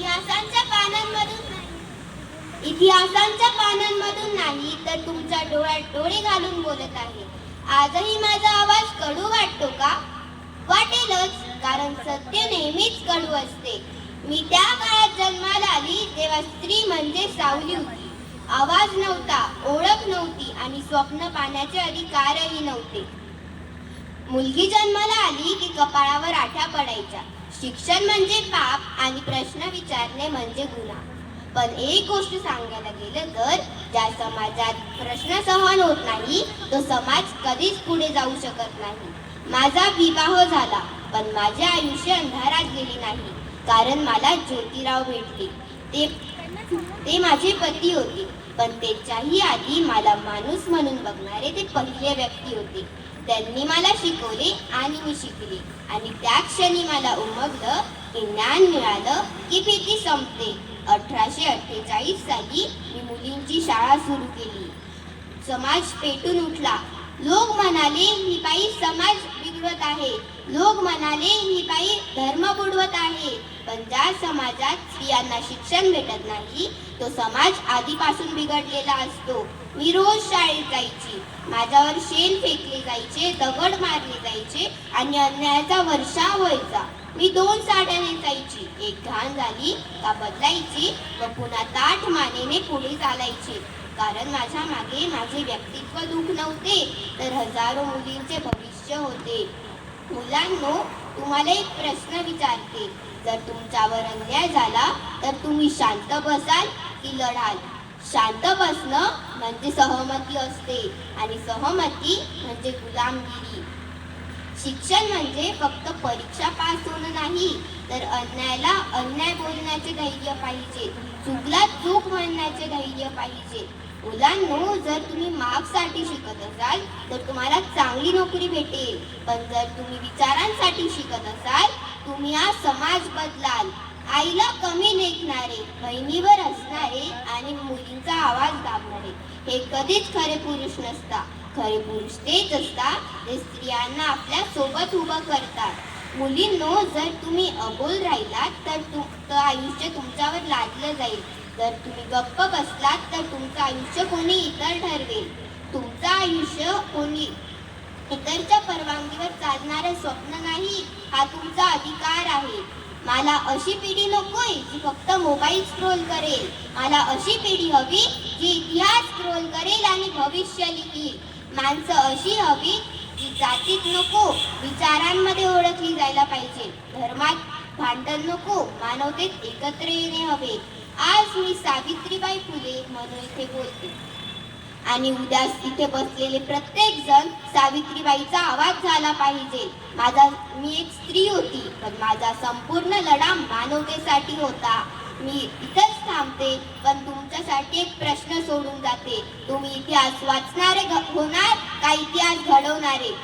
इतिहासांच्या पानांमधून इतिहासांच्या पानांमधून नाही तर तुमच्या डोळ्यात डोळे घालून बोलत आहे. आजही माझा आवाज कडू वाटतो का? वाटेलच कारण सत्य नेहमीच कडू असते. मी त्या काळात जन्माला आली तेव्हा स्त्री म्हणजे सावली होती. आवाज नव्हता ओळख नव्हती आणि स्वप्न पाण्याचे अधिकारही नव्हते. मुलगी जन्माला आली की कपाळावर आठा पडायच्या. शिक्षण म्हणजे पाप आणि प्रश्न विचारणे म्हणजे गुन्हा. पण एक गोष्ट सांगायला गेलं तर ज्या समाजात प्रश्न सहन होत नाही तो समाज कधीच पुढे जाऊ शकत नाही. माझा विवाह झाला पण माझे आयुष्य अंधारात गेले नाही कारण मला ज्योतिराव भेटले. ते ते माझे पती होते पण त्याच्याही आधी मला माणूस म्हणून बघणारे ते पहिले व्यक्ती होते. त्यांनी मला शिकवले आणि मी शिकले. आणि त्या क्षणी मला उमगलं की ज्ञान मिळालं की भीती संपते. अठराशे अठ्ठेचाळीस साली मी मुलींची शाळा सुरू केली. समाज पेटून उठला. लोक म्हणाले ही बाई समाज बिघडत आहे. लोक म्हणाले ही होत आहे. पण ज्या समाजात स्त्रियांना शिक्षण भेटत नाही तो समाज आधीपासून बिघडलेला असतो. मी रोज शाळेत जायची. माझ्यावर शेण फेकले जायचे दगड मारले जायचे आणि अन्यायाचा वर्षा व्हायचा. मी दोन साड्या नेसायची एक घाण झाली का बदलायची व पुन्हा ताठ मानेने पुढे चालायची. कारण माझ्या मागे माझे व्यक्तित्व दुःख नव्हते तर हजारो मुलींचे भविष्य होते. मुलांनो तुम्हाला एक प्रश्न विचारते. जर तुमच्यावर अन्याय झाला तर तुम्ही शांत बसाल की लढाल. शांत बसणं म्हणजे सहमती असते आणि सहमती म्हणजे गुलामगिरी. शिक्षण म्हणजे फक्त परीक्षा पास होणं नाही तर अन्यायाला अन्याय बोलण्याचे धैर्य पाहिजे. चुकला चूक म्हणण्याचे धैर्य पाहिजे. मुलांनो जर तुम्ही मार्क्ससाठी शिकत असाल तर तुम्हाला चांगली नोकरी भेटेल. पण जर तुम्ही विचारांसाठी शिकत असाल तुम्ही हा समाज बदलाल. आईला कमी लेखणारे बहिणीवर असणारे आणि मुलींचा आवाज दाबणारे हे कधीच खरे पुरुष नसता. खरे पुरुष तेच असतात जे स्त्रियांना आपल्यासोबत उभं करतात. मुलींनो जर तुम्ही अबोल राहिलात तर तुमचं आयुष्य तुमच्यावर लादलं जाईल. जर तुम्ही गप्प बसलात तर तुमचं आयुष्य कोणी इतर ठरवेल. तुमचं आयुष्य कोणी इतरच्या परवानगीवर चालणारं स्वप्न नाही हा तुमचा अधिकार आहे. मला अशी पिढी नकोय जी फक्त मोबाईल स्क्रोल करेल. मला अशी पिढी हवी जी इतिहास स्क्रोल करेल आणि भविष्य लिहिल. माणसं अशी हवी जी जातीत नको विचारांमध्ये ओळखली जायला पाहिजे. धर्मात भांडण नको मानवतेत एकत्र येणे हवे. आज मी सावित्रीबाई फुले म्हणून इथे बोलते. आणि उद्या इथे बसलेले प्रत्येक जण सावित्रीबाईचा आवाज झाला पाहिजे. माझा मी एक स्त्री होती पण माझा संपूर्ण लढा मानवतेसाठी होता. मी इथंच थांबते पण तुमच्यासाठी एक प्रश्न सोडून जाते. तुम्ही इतिहास वाचणारे होणार का इतिहास घडवणारे?